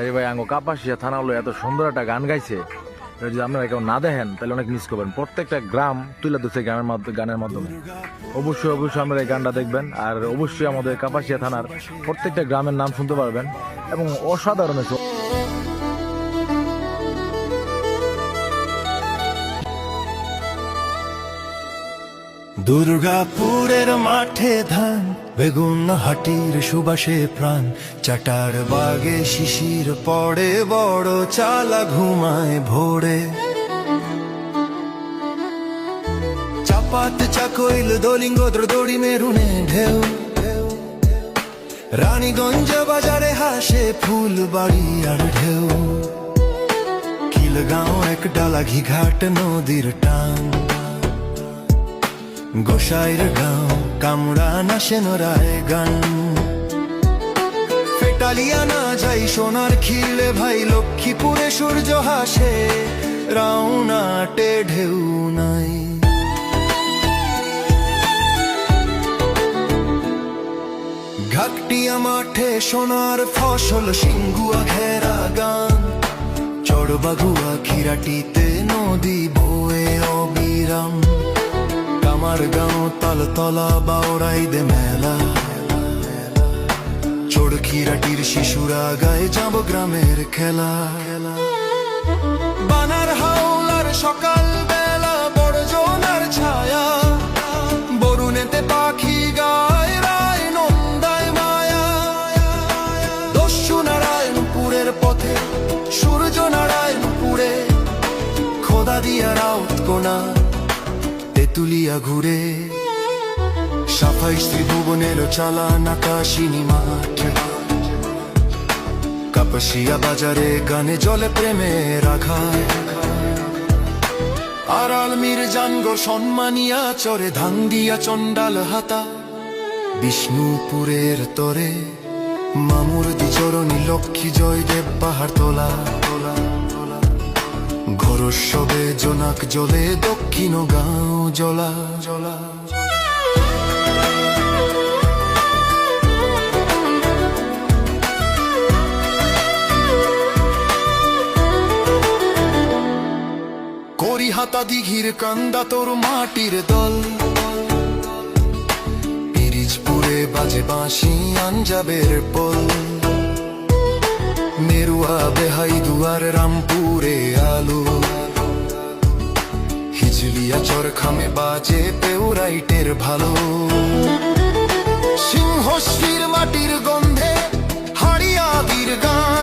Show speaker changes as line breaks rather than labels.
এই ভাই আঙ্গো কাপাসিয়া থানা হলো এত সুন্দর একটা গান গাইছে। এটা যদি আপনারা কেউ না দেখেন, তাহলে অনেক মিস করবেন। প্রত্যেকটা গ্রাম তুলে দিচ্ছে গানের মাধ্যমে গানের মাধ্যমে। অবশ্যই অবশ্যই আপনারা এই গানটা দেখবেন। আর অবশ্যই আমাদের কাপাসিয়া থানার প্রত্যেকটা গ্রামের নাম শুনতে পারবেন। এবং অসাধারণ
দুর্গাপুরের মাঠে ধান, বেগুন হাটির সুবাসে প্রাণ। চাটার বাগে শিশির পড়ে, বড় চালা ঘুমায় ভোরে। চাপাত চাকইল দলিঙ্গ দড়ি মেরুনে ঢেউ। রানীগঞ্জ বাজারে হাসে ফুল বাড়ি আর ঢেউ। খিলগাঁও এক ডালা ঘিঘাট নদীর টান। গোসাইর গাঁও কামড়া না সেনরায় গান। ফেটালিয়া না যাই সোনার খিলে ভাই, লক্ষ্মীপুরে সূর্য হাসে রাউনাটে ঢেউ নাই। ঘাকটিয়া মাঠে সোনার ফসল, সিঙ্গুয়া ঘেরা গান। চড়বাগুয়া খিরাটিতে নদী বয়ে অবিরাম। কামার গাঁও তালতলা বাওড়াই দে মেলা। চড়খিরাটির শিশুরা গায়ে যাব গ্রামের খেলা। বানার হাওলার সকাল বেলা বড় জোনার ছায়া। বরুণেতে পাখি গায় রায় নন্দায় মায়া। দস্যু নারায়ণপুরের পথে, সূর্য নারায়ণপুরে। খোদা দিয়া রাউত কোনা তেতুলিয়া ঘুরে। সাফাই স্ত্রী ভুবনের চালান আকাশিনী মাঠ কাপাসিয়া বাজারে গানে জলে প্রেমে রাখা আর আলমির জানগো সম্মানিয়া চরে ধান দিয়া চন্ডাল হাতা। বিষ্ণুপুরের তরে মামুর দি চরণী লক্ষ্মী জয়দেব পাহাড় তোলা তোলা। ঘরসবে জোনাক জলে দক্ষিণ গাঁও জলা জলা। করি হাতা দিঘির কান্দা তোর মাটির দল। পিরিজপুরে বাজে বাঁশি, আঞ্জাবের পল। মেরুয়া বেহাই দুয়ার রামপুরে আলো। হিজলিয়া চরখামে বাজে পেউরাইটের ভালো।